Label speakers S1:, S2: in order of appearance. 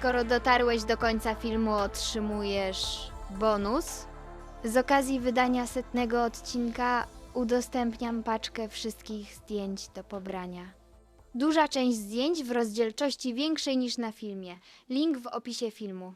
S1: skoro dotarłeś do końca filmu, otrzymujesz bonus. Z okazji wydania setnego odcinka udostępniam paczkę wszystkich zdjęć do pobrania. Duża część zdjęć w rozdzielczości większej niż na filmie. Link w opisie filmu.